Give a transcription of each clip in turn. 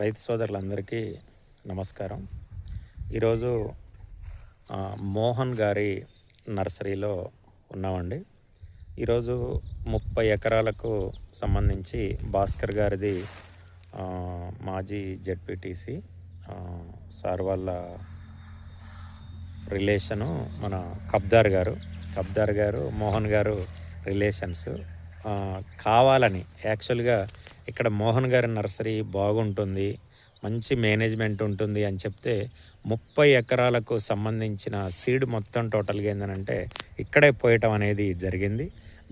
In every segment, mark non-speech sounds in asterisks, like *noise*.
రైతు సోదరులందరికీ నమస్కారం. ఈరోజు మోహన్ గారి నర్సరీలో ఉన్నామండి. ఈరోజు ముప్పై ఎకరాలకు సంబంధించి భాస్కర్ గారిది మాజీ జడ్పీటీసీ సార్ వాళ్ళ రిలేషను మన కబ్దార్ గారు కబ్దార్ గారు మోహన్ గారు రిలేషన్స్ కావాలని యాక్చువల్గా ఇక్కడ మోహన్ గారి నర్సరీ బాగుంటుంది మంచి మేనేజ్మెంట్ ఉంటుంది అని చెప్తే ముప్పై ఎకరాలకు సంబంధించిన సీడ్ మొత్తం టోటల్గా ఏంటంటే ఇక్కడే పోయటం అనేది జరిగింది.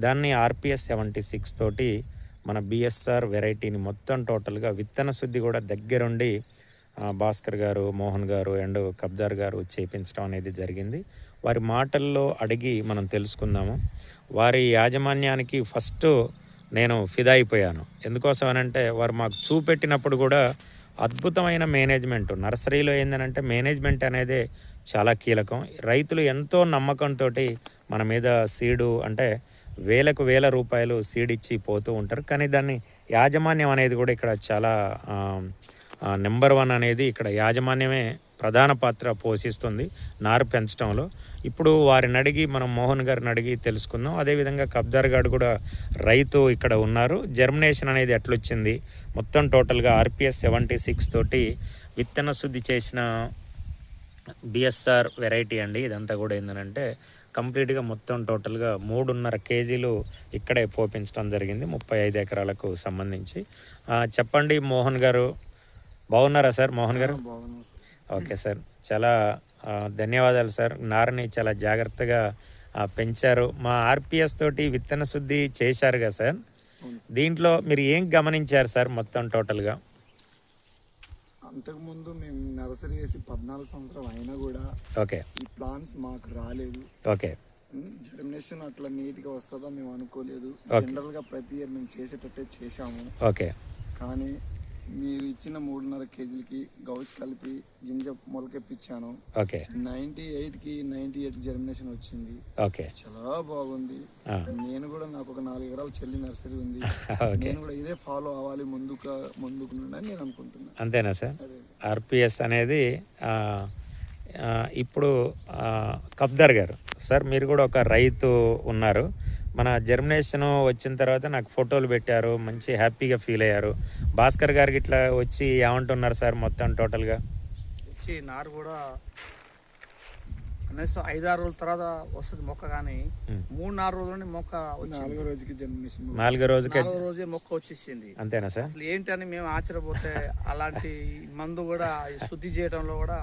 దాన్ని ఆర్పిఎస్ సెవెంటీ సిక్స్ తోటి మన బిఎస్ఆర్ వెరైటీని మొత్తం టోటల్గా విత్తన శుద్ధి కూడా దగ్గరుండి భాస్కర్ గారు మోహన్ గారు అండ్ కబ్దార్ గారు చేపించడం అనేది జరిగింది. వారి మాటల్లో అడిగి మనం తెలుసుకుందాము. వారి యాజమాన్యానికి ఫస్ట్ నేను ఫిదా అయిపోయాను. ఎందుకోసం అనంటే వారు మాకు చూపెట్టినప్పుడు కూడా అద్భుతమైన మేనేజ్మెంట్. నర్సరీలో ఏంటంటే మేనేజ్మెంట్ అనేది చాలా కీలకం. రైతులు ఎంతో నమ్మకంతో మన మీద సీడు అంటే వేలకు వేల రూపాయలు సీడ్ ఇచ్చి పోతూ ఉంటారు. కానీ దాన్ని యాజమాన్యం అనేది కూడా ఇక్కడ చాలా నెంబర్ వన్ అనేది ఇక్కడ యాజమాన్యమే ప్రధాన పాత్ర పోషిస్తుంది నారు పెంచడంలో ఇప్పుడు వారిని అడిగి మనం మోహన్ గారిని అడిగి తెలుసుకుందాం. అదేవిధంగా కబ్దార్ గారు కూడా రైతు ఇక్కడ ఉన్నారు. జర్మినేషన్ అనేది ఎట్లొచ్చింది? మొత్తం టోటల్గా ఆర్పిఎస్ సెవెంటీ సిక్స్ తోటి విత్తన శుద్ధి చేసిన బిఎస్ఆర్ వెరైటీ అండి. ఇదంతా కూడా ఏంటంటే కంప్లీట్గా మొత్తం టోటల్గా మూడున్నర కేజీలు ఇక్కడే పోపించడం జరిగింది. ముప్పై ఐదు ఎకరాలకు సంబంధించి. చెప్పండి మోహన్ గారు బాగున్నారా సార్ మోహన్ గారు? Okay sir. చాలా ధన్యవాదాలు సార్. నారుని చాలా జాగ్రత్తగా పెంచారు. మా ఆర్పిఎస్ తోటి విత్తన శుద్ధి చేశారు కదా సార్. దీంట్లో మీరు ఏం గమనించారు సార్ మొత్తం టోటల్గా? అంతకుముందు మేము నర్సరీ వేసి పద్నాలుగు సంవత్సరాలు అయినా కూడా ఓకే. ఈ ప్లాన్స్ మాకు రాలేదు. ఓకే. జర్మినేషన్ అట్లా నీట్గా వస్తుందో మేము అనుకోలేదు. జనరల్గా ప్రతి ఇయర్ మేము చేసేటట్టే చేశాము. ఓకే. కానీ మీరు ఇచ్చిన మూడున్నర కేజీలకి గౌజ్ కలిపి గింజ మొలకెప్పించాను. ఓకే. నైంటీ ఎయిట్కి నైంటీ ఎయిట్ జర్మినేషన్ వచ్చింది. ఓకే. చాలా బాగుంది. నేను కూడా నాకు ఒక నాలుగు ఎకరాల చెల్లి నర్సరీ ఉంది. *laughs* నేను కూడా ఇదే ఫాలో అవ్వాలి ముందుకు ముందుకు అని నేను అనుకుంటున్నాను అంతేనా సార్? ఆర్పిఎస్ అనేది ఇప్పుడు కబ్దార్ గారు. సార్ మీరు కూడా ఒక రైతు ఉన్నారు. మన జర్మినేషన్ వచ్చిన తర్వాత నాకు ఫోటోలు పెట్టారు మంచి హ్యాపీగా ఫీల్ అయ్యారు. భాస్కర్ గారికి ఇట్లా వచ్చి ఏమంటున్నారు సార్ మొత్తం టోటల్గా వచ్చి నారు కూడా కనీసం ఐదారు రోజుల తర్వాత వస్తుంది మొక్క కానీ. మూడు నాలుగు రోజులని మొక్క నాలుగో రోజుకి జర్మినేషన్ నాలుగో రోజుకే నాలుగో రోజే మొక్క వచ్చేసింది. అంతేనా సార్? అసలు ఏంటని మేము ఆశ్చర్యపోతే అలాంటి మందు కూడా శుద్ధి చేయడంలో కూడా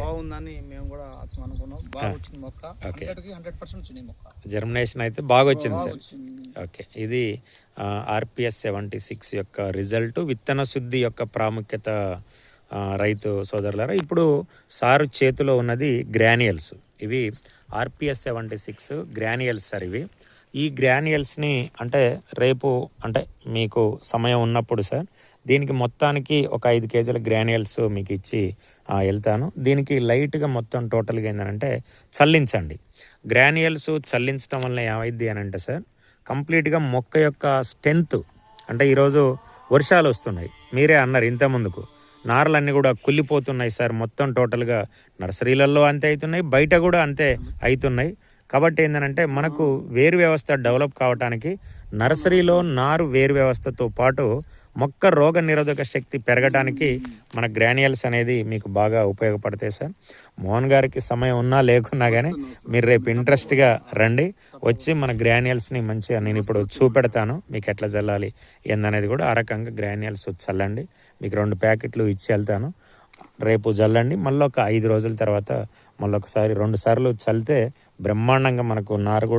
బాగుందని మేము కూడా అనుకున్నాం. బాగా వచ్చింది మొక్క. హండ్రెడ్ పర్సెంట్ వచ్చింది మొక్క. జర్మినేషన్ అయితే బాగా వచ్చింది సార్. ఓకే. ఇది ఆర్పిఎస్ సెవెంటీ సిక్స్ యొక్క రిజల్ట్ విత్తన శుద్ధి యొక్క ప్రాముఖ్యత రైతు సోదరులారా ఇప్పుడు సారు చేతిలో ఉన్నది గ్రాన్యుయల్స్ ఇవి RPS seventy six granules sir ఇవి. ఈ గ్రానియల్స్ని అంటే రేపు అంటే మీకు సమయం ఉన్నప్పుడు సార్ దీనికి మొత్తానికి ఒక ఐదు కేజీల గ్రానియల్స్ మీకు ఇచ్చి వెళ్తాను. దీనికి లైట్గా మొత్తం టోటల్గా ఏంటంటే చల్లించండి. గ్రానియల్స్ చల్లించడం వల్ల ఏమైద్ది అని అంటే సార్ కంప్లీట్గా మొక్క యొక్క స్ట్రెంత్ అంటే ఈరోజు వర్షాలు వస్తున్నాయి. మీరే అన్నారు ఇంత ముందుకు నారలన్నీ కూడా కుళ్ళిపోతున్నాయి సార్. మొత్తం టోటల్గా నర్సరీలలో అంతే అవుతున్నాయి బయట కూడా అంతే అవుతున్నాయి. కాబట్టి ఏంటంటే మనకు వేరు వ్యవస్థ డెవలప్ కావడానికి నర్సరీలో నారు వేరు వ్యవస్థతో పాటు మొక్క రోగ నిరోధక శక్తి పెరగడానికి మన గ్రాన్యుయల్స్ అనేది మీకు బాగా ఉపయోగపడతాయి సార్. మోహన్ గారికి సమయం ఉన్నా లేకున్నా కానీ మీరు రేపు ఇంట్రెస్ట్గా రండి. వచ్చి మన గ్రాన్యుయల్స్ని మంచిగా నేను ఇప్పుడు చూపెడతాను. మీకు ఎట్లా చల్లాలి ఏందనేది కూడా ఆ రకంగా గ్రాన్యుయల్స్ చల్లండి. మీకు రెండు ప్యాకెట్లు ఇచ్చి వెళ్తాను. రేపు చల్లండి మళ్ళీ ఒక ఐదు రోజుల తర్వాత మళ్ళీ ఒకసారి రెండు సార్లు చల్లితే బ్రహ్మాండంగా మనకు నారు కూడా